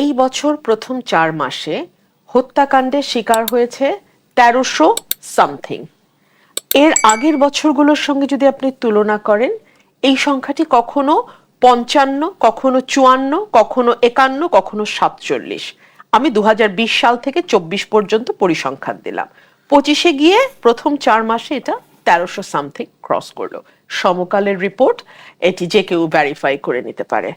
এই বছর প্রথম চার মাসে হত্যাকাণ্ডের শিকার হয়েছে তেরোশো সামথিং। এর আগের বছরগুলোর সঙ্গে যদি আপনি তুলনা করেন, এই সংখ্যাটি কখনো পঞ্চান্ন, কখনো চুয়ান্ন, কখনো একান্ন, কখনো সাতচল্লিশ। আমি দু হাজার বিশ সাল থেকে চব্বিশ পর্যন্ত পরিসংখ্যান দিলাম। পঁচিশে গিয়ে প্রথম চার মাসে এটা তেরোশো সামথিং ক্রস করল। সমকালের রিপোর্ট এটি যে কেউ ভ্যারিফাই করে নিতে পারে।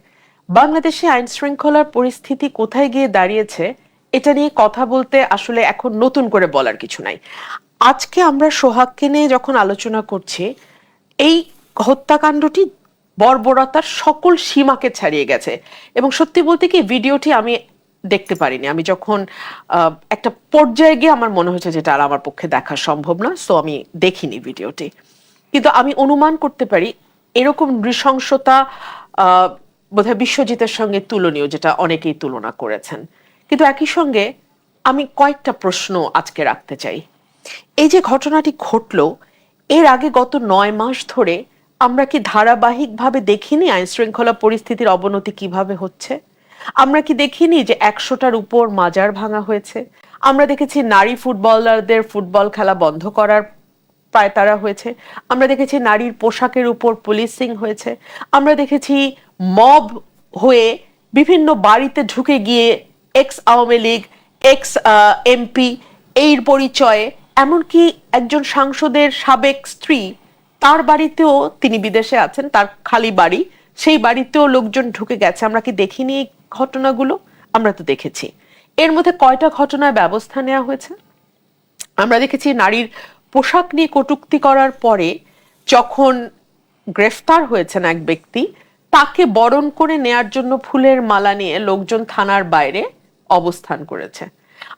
বাংলাদেশে আইন শৃঙ্খলার পরিস্থিতি কোথায় গিয়ে দাঁড়িয়েছে, এটা নিয়ে কথা বলতে আসলে এখন নতুন করে বলার কিছু নাই। আজকে আমরা সোহাগকে নিয়ে যখন আলোচনা করছি, এই হত্যাকাণ্ডটি বর্বরতার সকল সীমাকে ছাড়িয়ে গেছে। এবং সত্যি বলতে কি, ভিডিওটি আমি দেখতে পারিনি। আমি যখন একটা পর্যায়ে গিয়ে আমার মনে হয়েছে যেটা আর আমার পক্ষে দেখা সম্ভব না সো আমি দেখিনি ভিডিওটি। কিন্তু আমি অনুমান করতে পারি, এরকম নৃশংসতা বোধহয় বিশ্বজিতের সঙ্গে তুলনীয়, যেটা অনেকেই তুলনা করেছেন। কিন্তু একই সঙ্গে আমি কয়েকটা প্রশ্ন আজকে রাখতে চাই। এই যে ঘটনাটি ঘটলো, এর আগে গত নয় মাস ধরে আমরা কি ধারাবাহিকভাবে দেখিনি আইন শৃঙ্খলা পরিস্থিতির অবনতি কীভাবে হচ্ছে? আমরা কি দেখিনি যে একশোটার উপর মাজার ভাঙা হয়েছে? আমরা দেখেছি নারী ফুটবলারদের ফুটবল খেলা বন্ধ করার পায় তারা হয়েছে। আমরা দেখেছি নারীর পোশাকের উপর পুলিশিং হয়েছে। আমরা দেখেছি মব হয়ে বিভিন্ন বাড়িতে ঢুকে গিয়ে ex Awami League ex MP এর পরিচয়ে এমনকি একজন সাংসদের সাবেক স্ত্রী, তার বাড়িতেও তিনি বিদেশে আছেন, তার খালি বাড়ি, সেই বাড়িতেও লোকজন ঢুকে গেছে। আমরা কি দেখিনি এই ঘটনাগুলো? আমরা তো দেখেছি। এর মধ্যে কয়টা ঘটনায় ব্যবস্থা নেওয়া হয়েছে? আমরা দেখেছি নারীর পোশাক নিয়ে কটূক্তি করার পরে যখন গ্রেফতার হয়েছেন এক ব্যক্তি, তাকে বরণ করে নেয়ার জন্য ফুলের মালা নিয়ে লোকজন থানার বাইরে অবস্থান করেছে।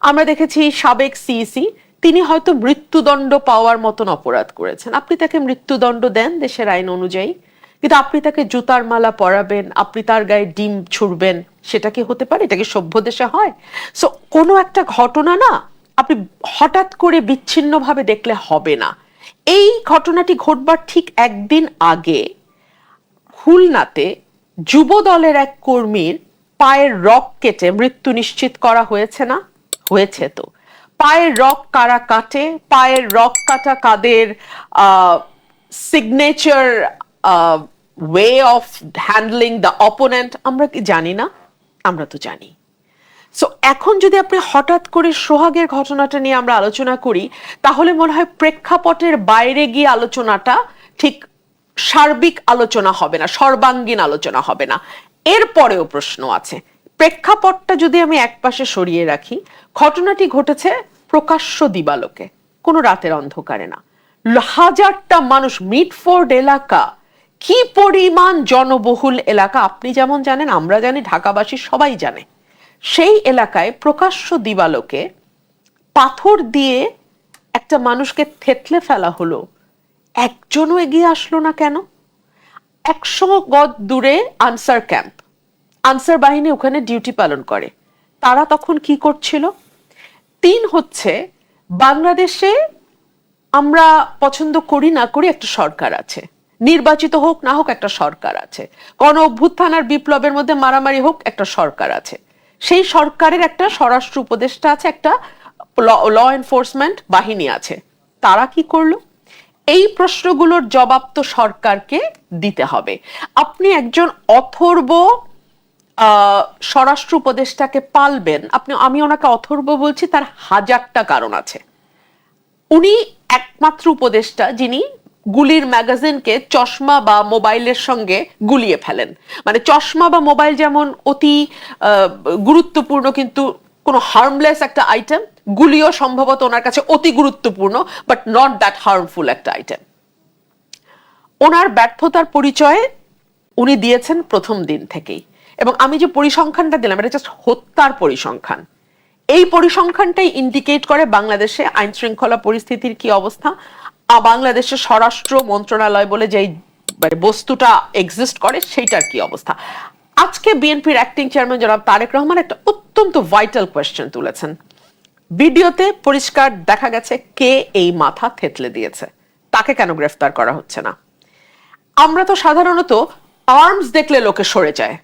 আমরা দেখেছি সাবেক সিইসি তিনি হয়তো মৃত্যুদণ্ড পাওয়ার মতন অপরাধ করেছেন। আপনি তাকে মৃত্যুদণ্ড দেন দেশের আইন অনুযায়ী, কিন্তু আপনি তাকে জুতার মালা পরাবেন, আপনি তার গায়ে ডিম ছুড়বেন, সেটা কি হতে পারে? এটা কি সভ্য দেশে হয়? সো কোনো একটা ঘটনা না আপনি হঠাৎ করে বিচ্ছিন্নভাবে দেখলে হবে না। এই ঘটনাটি ঘটবার ঠিক একদিন আগে খুলনাতে যুব দলের এক কর্মীর পায়ের রক কেটে মৃত্যু নিশ্চিত করা হয়েছে না? হয়েছে তো। পায়ের রক কারা কাটে? পায়ের রক কাটা Kader signature way of handling the opponent আমরা কি জানি না? আমরা তো জানি। সো এখন যদি আপনি হঠাৎ করে সোহাগের ঘটনাটা নিয়ে আমরা আলোচনা করি, তাহলে মনে হয় প্রেক্ষাপটের বাইরে গিয়ে আলোচনাটা ঠিক সার্বিক আলোচনা হবে না, সর্বাঙ্গীন আলোচনা হবে না। এরপরেও প্রশ্ন আছে। প্রেক্ষাপটটা যদি আমি একপাশে সরিয়ে রাখি, ঘটনাটি ঘটেছে প্রকাশ্য দিবালোকে, কোনো রাতের অন্ধকারে না। হাজারটা মানুষ মিটফোর্ড এলাকা, কি পরিমাণ জনবহুল এলাকা, আপনি যেমন জানেন, আমরা জানি, ঢাকাবাসী সবাই জানে। সেই এলাকায় প্রকাশ্য দিবালোকে পাথর দিয়ে একটা মানুষকে থেতলে ফেলা হলো। একজনও এগিয়ে আসলো না কেন? একশো গজ দূরে আনসার ক্যাম্প। আনসার বাহিনী ওখানে ডিউটি পালন করে। তারা তখন কি করছিল? তিন হচ্ছে, বাংলাদেশে আমরা পছন্দ করি না করি একটা সরকার আছে। নির্বাচিত হোক না হোক একটা সরকার আছে। গণ অভ্যুত্থান আর বিপ্লবের মধ্যে মারামারি হোক একটা সরকার আছে। সেই সরকারের একটা স্বরাষ্ট্র উপদেষ্টা আছে, একটা ল এনফোর্সমেন্ট বাহিনী আছে। তারা কি করল? এই প্রশ্নগুলোর জবাব তো সরকারকে দিতে হবে। আপনি একজন অথর্ব স্বরাষ্ট্র উপদেষ্টাকে পালবেন। আপনি, আমি ওনাকে অথর্ব বলছি, তার হাজারটা কারণ আছে। উনি একমাত্র উপদেষ্টা যিনি গুলির ম্যাগাজিনকে চশমা বা মোবাইলের সঙ্গে গুলিয়ে ফেলেন। মানে চশমা বা মোবাইল যেমন অতি গুরুত্বপূর্ণ কিন্তু কোনো হার্মলেস একটা আইটেম গুলিও সম্ভবত ওনার কাছে অতি গুরুত্বপূর্ণ বাট নট দ্যাট হার্মফুল একটা আইটেম ওনার ব্যর্থতার পরিচয় উনি দিয়েছেন প্রথম দিন থেকেই। এবং আমি যে পরিসংখ্যানটা দিলাম, এটা জাস্ট হত্যার পরিসংখ্যান। এই পরিসংখ্যানটাই ইন্ডিকেট করে বাংলাদেশে আইন শৃঙ্খলা পরিস্থিতির কি অবস্থা। বাংলাদেশের স্বরাষ্ট্র মন্ত্রণালয় বলে যেই মানে বস্তুটা এক্সিস্ট করে, সেইটার কি অবস্থা? আজকে বিএনপির অ্যাক্টিং চেয়ারম্যান জনাব তারেক রহমান একটা অত্যন্ত ভাইটাল কোয়েশ্চেন তুলেছেন। ভিডিওতে পরিষ্কার দেখা গেছে কে এই মাথা থেতলে দিয়েছে। তাকে কেন গ্রেফতার করা হচ্ছে না? আমরা তো সাধারণত আর্মস দেখলে লোকে সরে যায়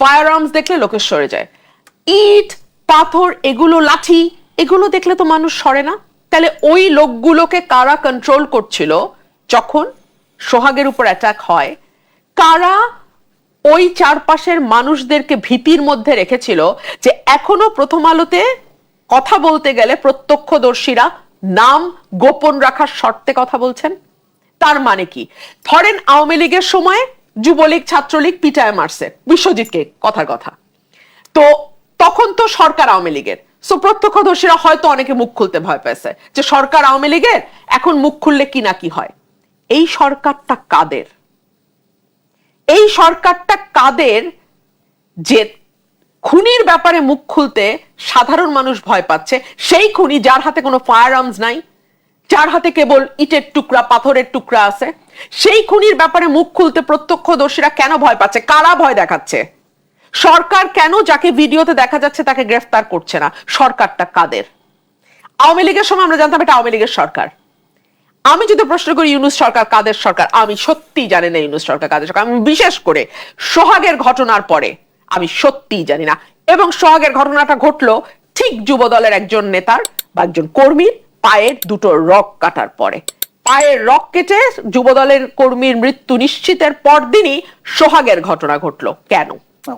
ফায়ার আর্মস দেখলে লোকে সরে যায়। ইট, পাথর, এগুলো লাঠি, এগুলো দেখলে তো মানুষ সরে না। তাহলে ওই লোকগুলোকে কারা কন্ট্রোল করছিল যখন সোহাগের উপর অ্যাটাক হয়? কারা ওই চারপাশের মানুষদেরকে ভীতির মধ্যে রেখেছিল যে এখনও প্রথম আলোতে কথা বলতে গেলে প্রত্যক্ষদর্শীরা নাম গোপন রাখার শর্তে কথা বলছেন? তার মানে কি? ধরেন আওয়ামী লীগের সময় যুবলীগ, ছাত্রলীগ, পিটায় মারছে, বিশ্বজিৎকে কথার কথা। তো তখন তো সরকার আওয়ামী লীগের। সো প্রত্যক্ষদর্শীরা হয়তো অনেকে মুখ খুলতে ভয় পেয়েছে যে সরকার আওয়ামী লীগের এখন মুখ খুললে কি না কি হয়। এই সরকারটা কাদের? এই সরকারটা কাদের যে খুনির ব্যাপারে মুখ খুলতে সাধারণ মানুষ ভয় পাচ্ছে? সেই খুনি যার হাতে কোনো ফায়ার আর্মস নাই, যার হাতে কেবল ইটের টুকরা, পাথরের টুকরা আছে, সেই খুনির ব্যাপারে মুখ খুলতে প্রত্যক্ষদর্শীরা কেন ভয় পাচ্ছে? কারা ভয় দেখাচ্ছে? সরকার কেন যাকে ভিডিওতে দেখা যাচ্ছে তাকে গ্রেফতার করছে না? সরকারটা কাদের? আওয়ামী লীগের সময় আমরা জানতাম এটা আওয়ামী লীগের সরকার। আমি যদি প্রশ্ন করি, ইউনুস সরকার কাদের সরকার? আমি সত্যি জানি না ইউনুস সরকার কাদের সরকার। আমি বিশেষ করে সোহাগের ঘটনার পরে আমি সত্যিই জানি না। এবং সোহাগের ঘটনাটা ঘটলো ঠিক যুব দলের একজন নেতার বা একজন কর্মীর পায়ের দুটো রক কাটার পরে। পায়ের রক কেটে যুব দলের কর্মীর মৃত্যু নিশ্চিতের পরদিনই সোহাগের ঘটনা ঘটলো। কেন? 아,